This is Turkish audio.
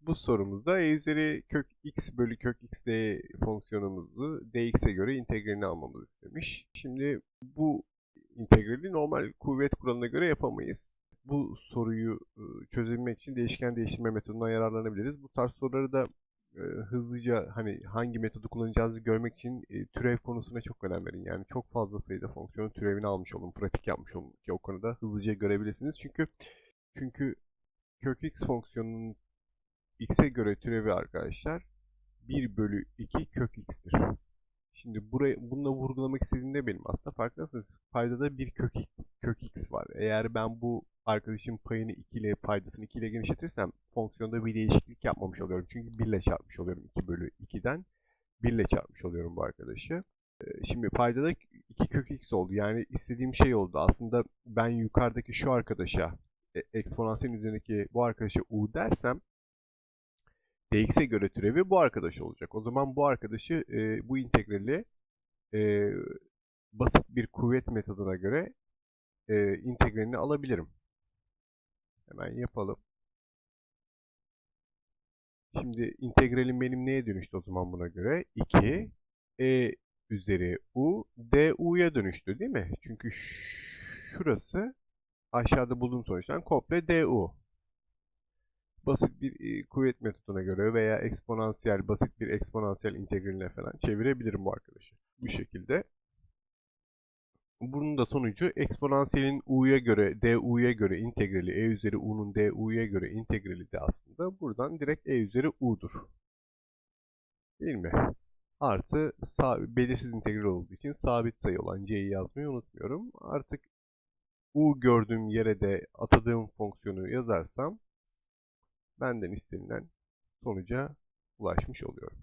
Bu sorumuzda e üzeri kök x bölü kök x d fonksiyonumuzu dx'e göre integralini almamızı istemiş. Şimdi bu integrali normal kuvvet kuralına göre yapamayız. Bu soruyu e, çözebilmek için değişken değiştirme metodundan yararlanabiliriz. Bu tarz soruları da e, hızlıca hani hangi metodu kullanacağınızı görmek için e, türev konusuna çok önem verin. Yani çok fazla sayıda fonksiyonun türevini almış olun, pratik yapmış olun ki o konuda hızlıca görebilirsiniz. Çünkü çünkü kök x fonksiyonunun x'e göre türevi arkadaşlar 1 bölü 2 kök x'tir. Şimdi burayı bununla vurgulamak istediğim ne benim aslında farkındasınız. Paydada bir kök, kök x var. Eğer ben bu arkadaşın payını 2 ile paydasını 2 ile genişletirsem fonksiyonda bir değişiklik yapmamış oluyorum. Çünkü 1 ile çarpmış oluyorum 2 bölü 2'den. 1 ile çarpmış oluyorum bu arkadaşı. Ee, Şimdi paydada 2 kök x oldu. Yani istediğim şey oldu. Aslında ben yukarıdaki şu arkadaşa e, eksponansiyelin üzerindeki bu arkadaşa u dersem dx'e göre türevi bu arkadaş olacak. O zaman bu arkadaşı e, bu integrali e, basit bir kuvvet metoduna göre e, integralini alabilirim. Hemen yapalım. Şimdi integralim benim neye dönüştü o zaman buna göre? 2 e üzeri u du'ya dönüştü değil mi? Çünkü şurası aşağıda bulduğum sonuçtan komple du. Basit bir e, kuvvet metoduna göre veya eksponansiyel, basit bir eksponansiyel integraline falan çevirebilirim bu arkadaşı. Bu şekilde. Bunun da sonucu eksponansiyelin u'ya göre, du'ya göre integrali, e üzeri u'nun du'ya göre integrali de aslında buradan direkt e üzeri u'dur. Değil mi? Artı belirsiz integral olduğu için sabit sayı olan c'yi yazmayı unutmuyorum. Artık u gördüğüm yere de atadığım fonksiyonu yazarsam benden istenilen sonuca ulaşmış oluyorum.